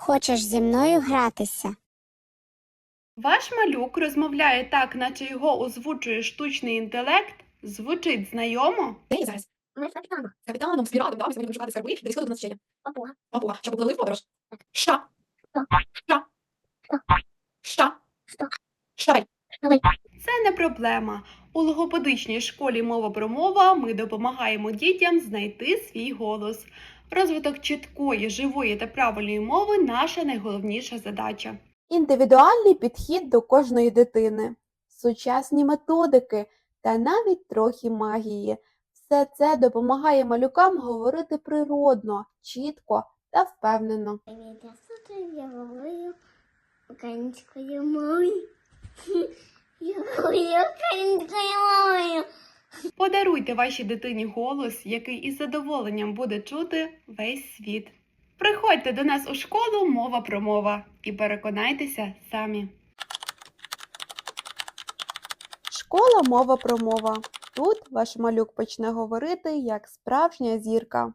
Хочеш зі мною гратися? Ваш малюк розмовляє так, наче його озвучує штучний інтелект. Звучить знайомо? Де я зараз? З капітаном. З піратом, да? Сьогодні будемо шукати скарби. Десь хто до нас ще є? Папуга. Папуга. Що, поплили в подорож? Ша. Що? Ша. Що? Що? Це не проблема. У логопедичній школі мова промова ми допомагаємо дітям знайти свій голос. Розвиток чіткої, живої та правильної мови наша найголовніша задача. індивідуальний підхід до кожної дитини, сучасні методики та навіть трохи магії. Все це допомагає малюкам говорити природно, чітко та впевнено. Я я говорю українською мовою. Я говорю. Подаруйте вашій дитині голос, який із задоволенням буде чути весь світ. Приходьте до нас у школу мова промова і переконайтеся самі. Школа мова промова. Тут ваш малюк почне говорити як справжня зірка.